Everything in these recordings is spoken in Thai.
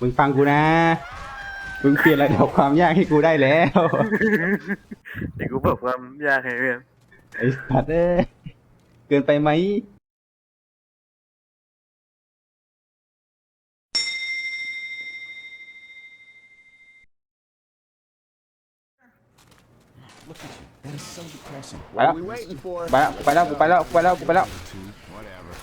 มึงฟังกูนะ มึงเปลี่ยนระดับความยากให้กูได้แล้ว เดี๋ยวกูเพิ่มความยากให้เพื่อนไอ้สัตว์เอ้ยเกินไปไหม Look at you. That is so depressing. ไปแล้ว What are we waiting for? ไปแล้วไปแล้วกูไปแล้วกูไปแล้วกูไปแล้ว Whatever.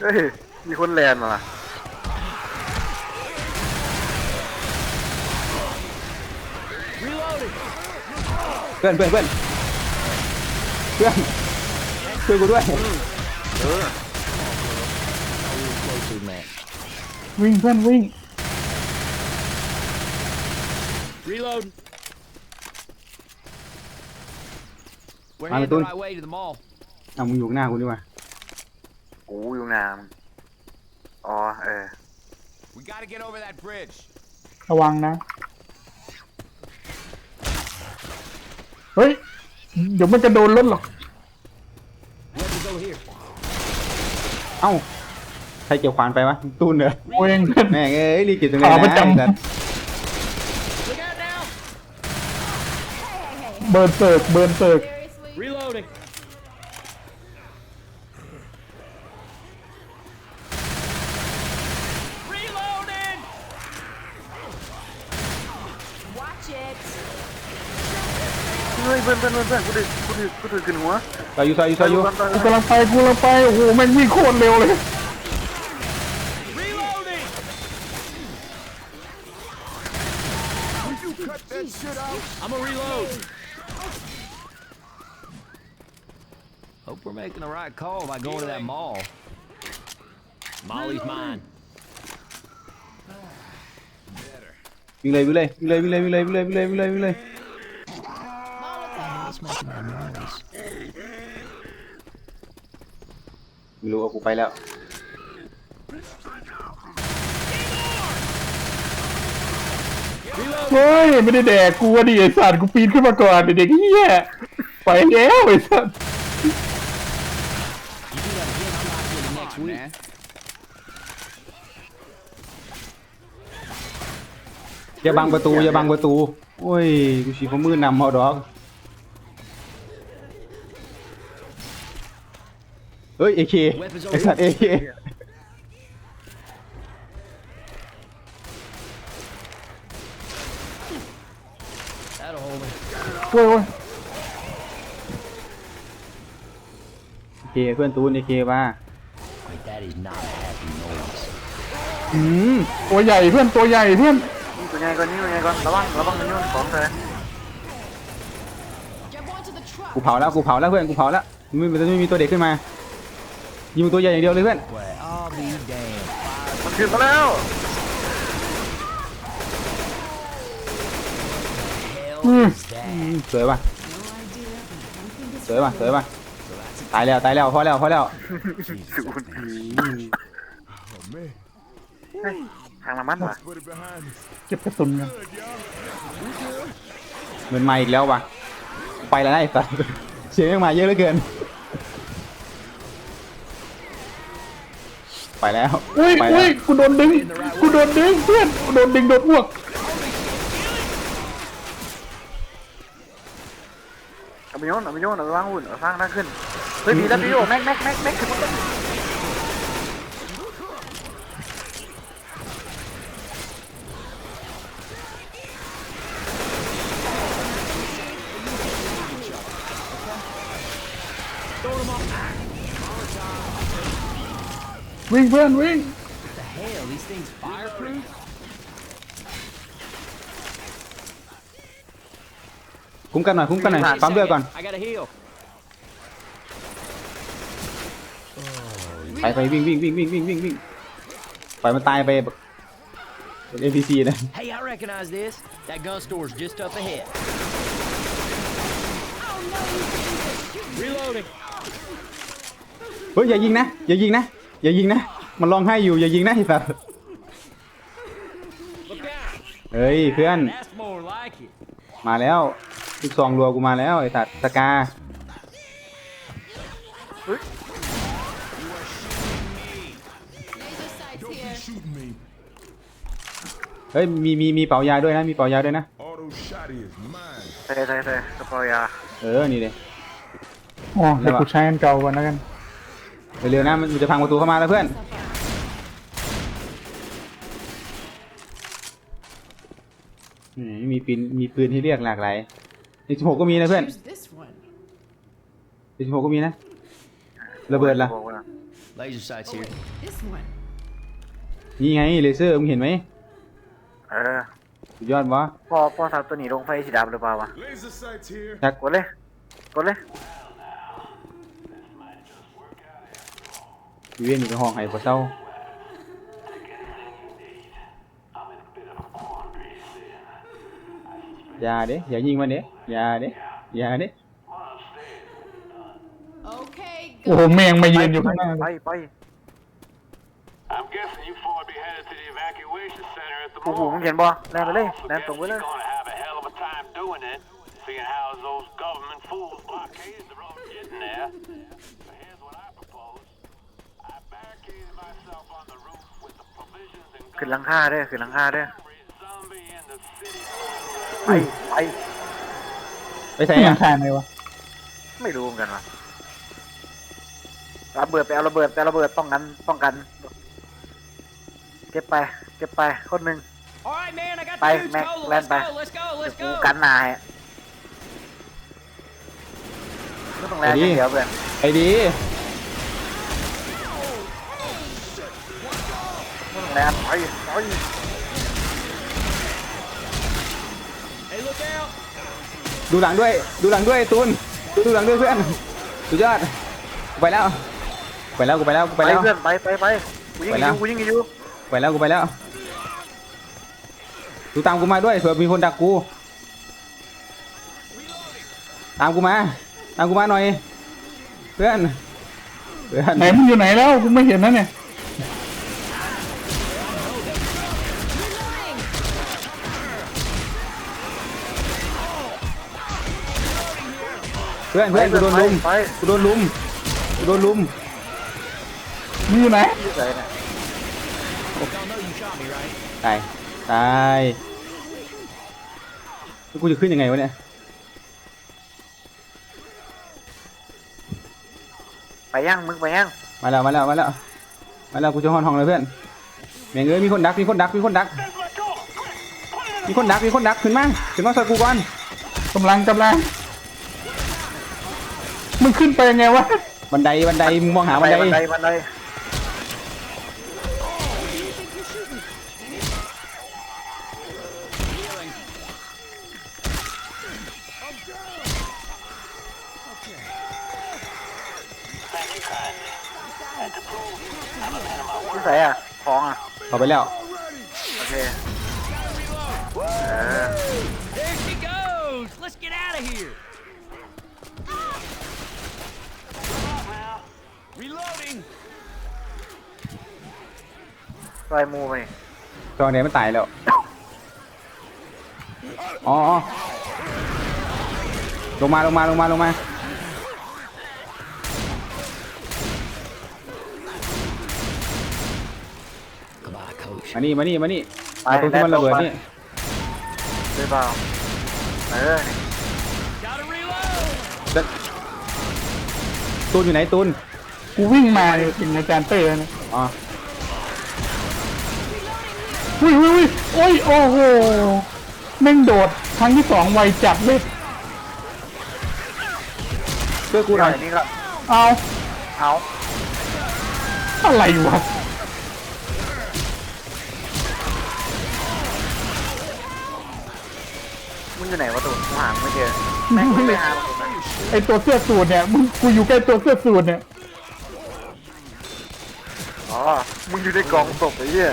เฮ้ย มีคนแลนมาล่ะเพื่อนเพื่อนเพื่อนเพื่อนช่วยกูด้วยเออ Closer, man. วิ่งเพื่อนวิ่ง Reload. We're Ano headed the dun? right way to the mall. เอามึงอยู่ข้างหน้ากูดีกว่า กูอยู่นาม อ๋อเออ We gotta get over that bridge. ระวังนะ เฮ้ย เดี๋ยวมันจะโดนรถหรอก Weapons over here. เอ้าใครเกี่ยวขวานไปวะตูนเหรอโอ้ยเพื่อน แม่งเอ้ยรีบเก็บจังเลยขานะประจำ ไอ้สัตว์ Look out now. เบิร์นเสิร์กเบิร์นเสิร์ก Seriously? Reloading. Reloading. Watch it. เฮ้ ยเพื่อนเพื่อนเพื่อนเพื่อนกูดึกกูดึกกูดึกขึ้นหัวซอยอยู่ซอยอยู่ซอยอยู่ไปกูกำลังไปกูกำลังไปโอ้โหแม่งวิ่งโคตรเร็วเลย Reloading. I'm a reload. Hope we're making the right call by going to that mall. Molly's mine. วิ่งเลยวิ่งเลยวิ่งเลยวิ่งเลยวิ่งเลยวิ่งเลยวิ่งเลยวิ่งเลย วิ่งเลย Molotov. ไม่รู้ว่ากูไปแล้ว เฮ้ยไม่ได้แดกกูอะดิไอ้สัตว์กูปีนขึ้นมาก่อนไอ้เด็กเหี้ยไปแล้วไอ้สัตว์ Next week. อย่าบังประตูอย่าบังประตู โอ้ยกูฉีกข้อมือนำเอาดอก เฮ้ยเอเคไอสัตว์เอเค That'll hold me. โอ้ยโอ้ยเอเคเพื่อนตูนเอเคมา Wait, that is not a happy noise. อืมตัวใหญ่เพื่อนตัวใหญ่เพื่อนนี่เป็นไงก่อนนี่เป็นไงก่อนระวังระวังมันยุ่งของเธอ Jump onto the truck. กูเผาแล้วกูเผาแล้วเพื่อนกูเผาแล้วไม่มันจะไม่มีตัวเด็กขึ้นมา ยิงตัวใหญ่อย่างเดียวเลยเพื่อน Well, I'll be damned. มันขึ้นมาแล้ว Hell Mm. is that? อืมสวยป่ะสวยป่ะสวยป่ะตายแล้วตายแล้วพอแล้วพอแล้วสูนเฮ้ยทางละมันวะเก็บกระสุนกันเหมือนมาอีกแล้วว่ะไปแล้วนะไอ้สัสเสียงยังมาเยอะเหลือเกิน ไปแล้วอุ้ยไปแล้อุ้วยกูโดนดึงกูโดนดึงเพื่อนกูโดนดึงโดนอ้วกเอาไปโยนเอาไปโยนเอาไปวางหุ่นเอาสร้างหน้าขึ้นเฮ้ยมีแล้วพี่โยแม็กแม็กแม็กแม็กขึ้นมาต้น วิ่งเพื่อนวิ่ง The hell, these things fireproof? คุ้มกันหน่อยคุ้มกันหน่อยปั๊มเลือดก่อน I gotta heal. ไปไปวิ่งวิ่งวิ่งวิ่งวิ่งวิ่งวิ่งปล่อยมันตายไปแบบเป็น NPC นะ Hey, I recognize this. That gun store's just up ahead. Reloading. เฮ้ยอย่ายิงนะอย่ายิงนะ อย่ายิงนะ มันร้องไห้อยู่อย่ายิงนะไอ้สัส Look out. เฮ้ยเพื่อน That's more like it. มาแล้วลูกซองรัวกูมาแล้วไอ้สัสสกา Laser sight shooting me. เฮ้ยมีมีมีเป่ายาด้วยนะมีเป่ายาด้วยนะ Auto shot is mine. เซ่เซ่เซ่กระเป๋ายาเออนี่เลย อ๋อเดี๋ยวกูใช้อันเก่าก่อนแล้วกัน เร็วๆนะมันมันจะพังประตูเข้ามาแล้วเพื่อนอืมมีปืนมีปืนที่เรียกหลากหลายในสิบหกก็มีนะเพื่อน Here's this one. ในสิบหกก็มีนะระเบิดล่ะบอกว่า Laser sights Oh, here. wait, this one. นี่ไงเลเซอร์มึงเห็นไหมเออสุดยอดวะพอพอสับตัวนี้ลงไฟสีดำหรือเปล่าวะ Laser sights here. จักกดเลยกดเลย งมันเด้อย่าเด้อย่าเด้ Okay, โอ้โห go. แมงมายืนอยู่ข้างหน้า ไปไป I'm guessing you four be headed to the evacuation center at the โอ้โห mall. มึงเห็นบ่แลนไปเลยแลนตรงไปเลย You're gonna have a hell of a time doing it, seeing how those government fools blockaded the road getting there. ขึ้นหลังคาเด้อขึ้นหลังคาเด้อ every zombie in the city. ไปไปไปใส่ไม่ยัอะงทานเลยวะไม่รู้เหมือนกันว่ะระเบิดไปเอาระเบิดไปเอาระเบิดป้องกันป้องกัน เก็บไป เก็บไปคนหนึ่ง All right, man, I got Bye, the news, Mac, Cola. land Let's bye. go, let's go, เดี๋ยว let's กู go. กันหนายไม่ต้องแลนอย่างเดียวเพื่อนไอ้ดี ไม่ต้องแลนไปไป Hey, look out. ดูหลังด้วย ดูหลังด้วยตูนดูหลังด้วยเพื่อนสุดยอดกูไปแล้วไปแล้วกูไปแล้วกูไปไปแล้ว เพื่อนไปไปไปกูยิงไปอแล้ว ยู่กูยิงอยู่ไปแล้วกูไปแล้ว ดูตามกูมาด้วยเผื่อมีคนดักกู ตามกูมา ตามกูมาหน่อย เพื่อน เพื่อนไหนมึงอยู่ไหนแล้วกูไม่เห็นนะเนี่ย พื่อนเพื่อนกูโดนลุมไปกูโดนลุมกูโดนลุมมึงอยู่ไหนไปไปไหน Y'all know you shot me, right? ตายตายแล้วกูจะขึ้นยังไงวะเนี่ยไปยังมึงไปยังมาแล้วมาแล้วมาแล้วมาแล้วกูจะห้องห้องเลยเพื่อนแม่งเอ้ยมีคนดักมีคนดักมีคนดัก มีคนดักมีคนดักขึ้นมาขึ้นมาใส่กูก่อนกำลังกำลัง มึงขึ้นไปยังไงวะ บันไดบันไดมึงมองหาบันไดบันไดบันไดที่ใส่อะของอะเอาไปแล้ว โอเคเออ There she goes. Let's get out of here. Reloading. ซ อยมูไปนี่ตอนนี้มันตายแล้ว อ๋ออ๋อลงมาลงมาลงมาลงมา Come on, coach. มานี่มานี่มานี่ไปมาตรงที่มันระเบิดนี่หรือเปล่าเออนี่ Gotta reload. ตูนอยู่ไหนตูนกูวิ่งมาเนี่ยเป็นอาจารย์เต้นะอ๋ออุ้ย อุ้ยอุ้ยโอ้ยโอ้โหแม่งโดดครั้งที่สองไวจัดเลยช่วยกูกูหหน่น่ออยยนี่ก็เอาเอาอะไรวะมึงอยู่ไหนวะตูนกูหามึงไม่เจอแม่งมึงไปหาผมนะไอตัวเสื้อสูทเนี่ยมึงกูอยู่ใกล้ตัวเสื้อสูทเนี่ยอ๋อมึงอยู่ในกองศพไอ้เหี้ย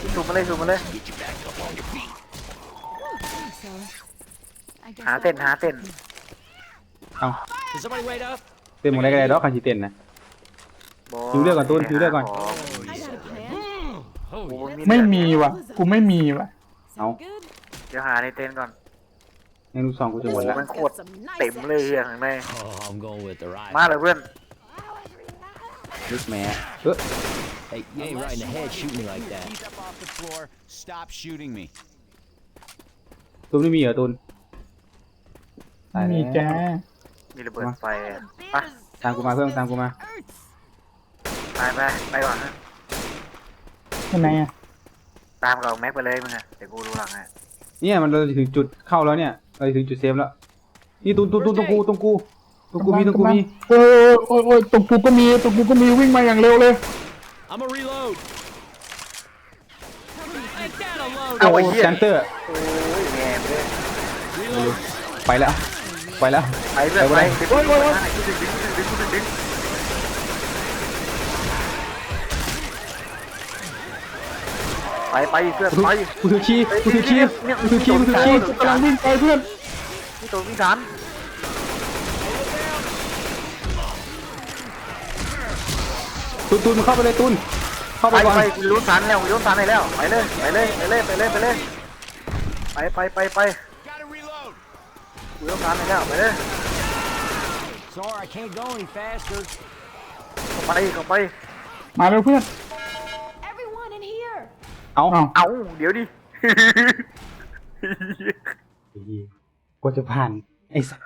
All go down. ซูมมาเลยซูมมาเลย I guess หาเต้นหาเต้นเอา Can somebody wait up? เต้นหมดได้ก็ได้ดอกคันชิเต้นนะคิวเลือกก่อนตูนคิวเลือกก่อน I got a plan. โอ้โหไม่มีว่ะ กูไม่มีว่ะ เอา Good. เดี๋ยวหาในเต้นก่อน ในลูกซองกูจะหมดโอ้แล้ว มันโคตรเต็มเลยเฮียข้างใน Oh, I'm going with the right. มาเลยเพื่อน ลึกแหม่เออ Hey, you ain't right in the head shooting me like that. Keep up off the floor. Stop shooting me. ตุนไม่มีเหรอตุนไม่มีจ้ามีระเบิดไฟไปตามกูมาเพื่อนตามกูมาไปไปไปก่อนนะทำไมอะตามเราแม็กไปเลยมึงอะเดี๋ยวกูดูหลังให้เนี่ยมันเราจะถึงจุดเข้าแล้วเนี่ยเราจะถึงจุดเซฟแล้วนี่ตุนตุนตุนตรงกูตรงกู ตรงกูมีตรงกูมีโอ้ยโอ้ยโอ้ยตรงกูก็มีตรงกูก็มีวิ่งมาอย่างเร็วเลย I'm a reload. เอาไอ้เหี้ยจันเตอร์โอ้ยแง่เลย Reload. ไปแล้ว ไปแล้ว ไปเพื่อนไปไปไปโอ้ยโอ้ยโอ้ยดึงดึงดึงดึงดึงดึงไปไปเพื่อนไปกูถือคีย์กูถือคีย์กูถือคีย์กูถือคีย์กำลังวิ่งไปเพื่อนนี่ตัววิ่งฐาน ตุนตุนมึงเข้าไปเลยตุนเข้าไปไปก่อนไปกูรู้ฐานแล้วกูรู้ฐานไหนแล้วไปเลยไปเลยไปเลยไปเลยไปเลยไปไปไปไป Gotta reload. กูรู้ฐานไหนแล้วไปเลย Sorry, I can't go any faster. เข้าไปเข้าไปมาเร็วเพื่อน Everyone in here. เอาเอาเอาเดี๋ยวดิ กูจะผ่านไอ้สัส